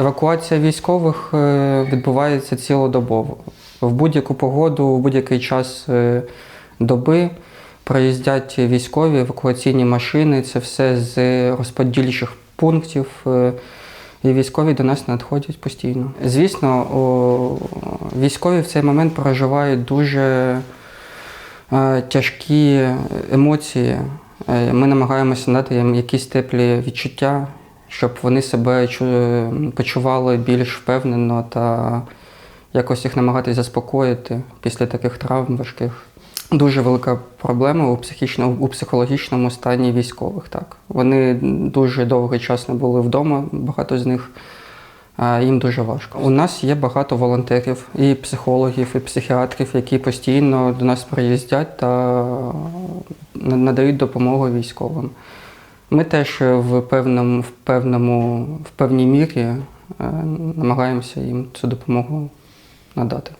Евакуація військових е, відбувається цілодобово. В будь-яку погоду, в будь-який час е, доби проїздять військові евакуаційні машини. Це все з розподільчих пунктів. е, І військові до нас надходять постійно. Звісно, військові в цей момент проживають дуже тяжкі емоції. Ми намагаємося надати їм якісь теплі відчуття, щоб вони себе почували більш впевнено та якось їх намагатися заспокоїти після таких травм важких. Дуже велика проблема у психічному, у психологічному стані військових. Так. Вони дуже довгий час не були вдома, багато з них. а Їм дуже важко. У нас є багато волонтерів, і психологів, і психіатрів, які постійно до нас приїздять та надають допомогу військовим. Ми теж в певному, в певному, в певній мірі е, намагаємося їм цю допомогу надати.